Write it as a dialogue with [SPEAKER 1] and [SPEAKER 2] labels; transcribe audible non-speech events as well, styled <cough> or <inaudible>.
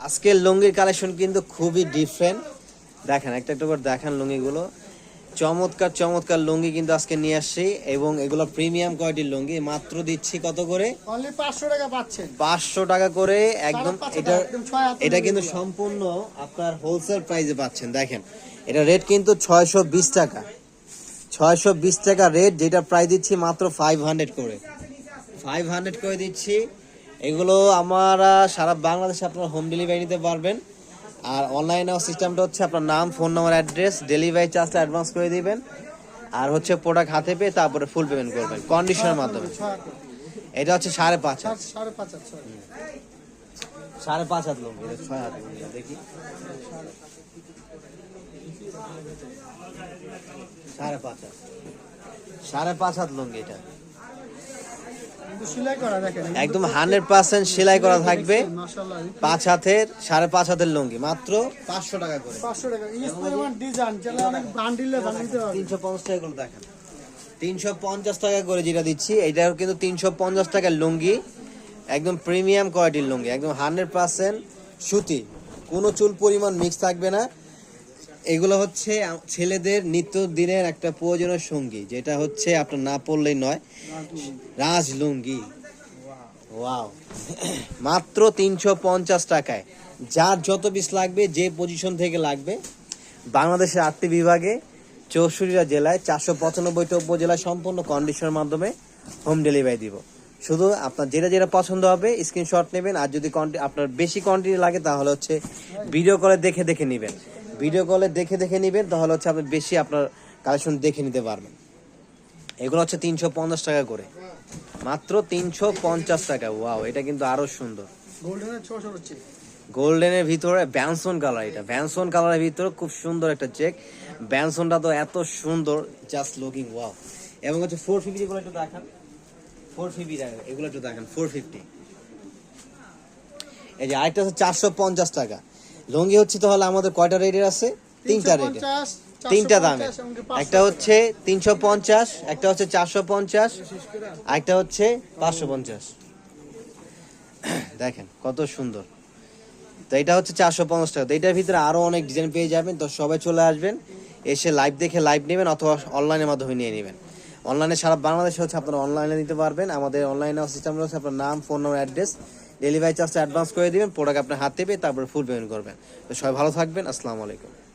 [SPEAKER 1] আজকের লুঙ্গির কালেকশন কিন্তু খুবই ডিফারেন্ট দেখেন একটা একটা করে দেখেন লুঙ্গিগুলো। চমৎকার চমৎকার লুঙ্গি কিন্তু আজকে নিয়ে আসছি এবং এগুলো প্রিমিয়াম কোয়ালিটির লুঙ্গি। মাত্র দিচ্ছি কত করে?
[SPEAKER 2] পাঁচশো টাকা পাচ্ছেন।
[SPEAKER 1] পাঁচশো টাকা করে একদম এটা এটা কিন্তু সম্পূর্ণ আপনার হোলসেল প্রাইসে পাচ্ছেন। দেখেন এটা রেট কিন্তু ছয়শো বিশ টাকা। ছয়শো বিশ টাকা রেট যেটা প্রাইস দিচ্ছি মাত্র ফাইভ হান্ড্রেড করে। ফাইভ হান্ড্রেড করে দিচ্ছি। এগুলো আমরা সারা বাংলাদেশে আপনারা হোম ডেলিভারি নিতে পারবেন। আর অনলাইনে সিস্টেমটা হচ্ছে আপনার নাম ফোন নম্বর অ্যাড্রেস ডেলিভারি চার্জটা অ্যাডভান্স করে দিবেন। আর হচ্ছে প্রোডাক্ট হাতে পেয়ে তারপরে ফুল পেমেন্ট করবেন কন্ডিশনের মাধ্যমে। এটা হচ্ছে সাড়ে পাঁচ হাত।
[SPEAKER 2] সাড়ে- পাঁচ হাত, sorry।
[SPEAKER 1] সাড়ে পাঁচ হাত ছয় দেখি। সাড়ে পাঁচ হাত। সাড়ে পাঁচ হাত লুঙ্গি এটা
[SPEAKER 2] কিন্তু সেলাই করা দেখেন
[SPEAKER 1] একদম হান্ড্রেড পার্সেন্ট সেলাই করা থাকবে। পাঁচ হাতের সাড়ে পাঁচ হাতের লুঙ্গি মাত্র পাঁচশো টাকা করে।
[SPEAKER 2] পাঁচশো টাকা
[SPEAKER 1] তিনশো পঞ্চাশ টাকা করে দেখেন। তিনশো পঞ্চাশ টাকা করে যেটা দিচ্ছি এটাও কিন্তু তিনশো পঞ্চাশ টাকার লুঙ্গি একদম প্রিমিয়াম কোয়ালিটির লুঙ্গি একদম হান্ড্রেড পার্সেন্ট সুতি। কোনো চুল পরিমাণ মিক্স থাকবে না। এগুলো হচ্ছে ছেলেদের নিত্য দিনের একটা প্রয়োজনীয় সঙ্গী, যেটা হচ্ছে আপনার না পড়লেই নয় রাজ লুঙ্গি ওয়াও। <coughs> মাত্র তিনশো পঞ্চাশ টাকায়। যার যত পিস লাগবে, যে পজিশন থেকে লাগবে, বাংলাদেশের আটটি বিভাগে, চৌষট্টিটা জেলায়, চারশো পঁচানব্বইটা উপজেলায় সম্পূর্ণ কন্ডিশনের মাধ্যমে হোম ডেলিভারি দিব। শুধু আপনার যেটা যেটা পছন্দ হবে স্ক্রিনশট নেবেন, আর যদি আপনার বেশি কোয়ান্টিটি লাগে, তাহলে হচ্ছে ভিডিও কলে দেখে দেখে নেবেন। ভিডিও কলে দেখে দেখে নেবেন তাহলে হচ্ছে আপনি বেশি আপনার কালেকশন দেখে নিতে পারবেন। এগুলো হচ্ছে তিনশো পঞ্চাশ টাকা করে। মাত্র তিনশো পঞ্চাশ টাকা ওয়াও এটা কিন্তু আরও সুন্দর।
[SPEAKER 2] গোল্ডেনের
[SPEAKER 1] ভিতরে ব্যানসন কালার এটা। ব্যানসন কালারের ভিতরে খুব সুন্দর একটা চেক ব্যানসনটা তো এত সুন্দর জাস্ট লুকিং ওয়াও এবং হচ্ছে ফোর ফিফটি এগুলো একটু দেখান। ফোর ফিফটি দেখেন এগুলো একটু দেখেন ফোর ফিফটি এই যে আরেকটা হচ্ছে চারশো পঞ্চাশ টাকা। লুঙ্গি হচ্ছে তাহলে আমাদের কয়টা রেটের আছে? তিনটা রেটের তিনটা
[SPEAKER 2] 450
[SPEAKER 1] দামে একটা হচ্ছে তিনশো পঞ্চাশ একটা হচ্ছে চারশো পঞ্চাশ একটা হচ্ছে পাঁচশো পঞ্চাশ। দেখেন কত সুন্দর। তো এটা হচ্ছে চারশো পঞ্চাশ টাকা। তো এটার ভিতরে আরও অনেক ডিজাইন পেয়ে যাবেন। তো সবাই চলে আসবেন এসে লাইভ দেখে লাইভ নেবেন অথবা অনলাইনের মাধ্যমে নিয়ে নেবেন। অনলাইনে সারা বাংলাদেশে হচ্ছে আপনারা অনলাইনে নিতে পারবেন। আমাদের অনলাইনে সিস্টেম রয়েছে আপনার নাম ফোন নম্বর অ্যাড্রেস ডেলিভারি চার্জটা অ্যাডভান্স করে দিবেন প্রোডাক্ট আপনার হাতে পেয়ে তারপরে ফুল পেমেন্ট করবেন। তো সবাই ভালো থাকবেন, আসসালামু আলাইকুম।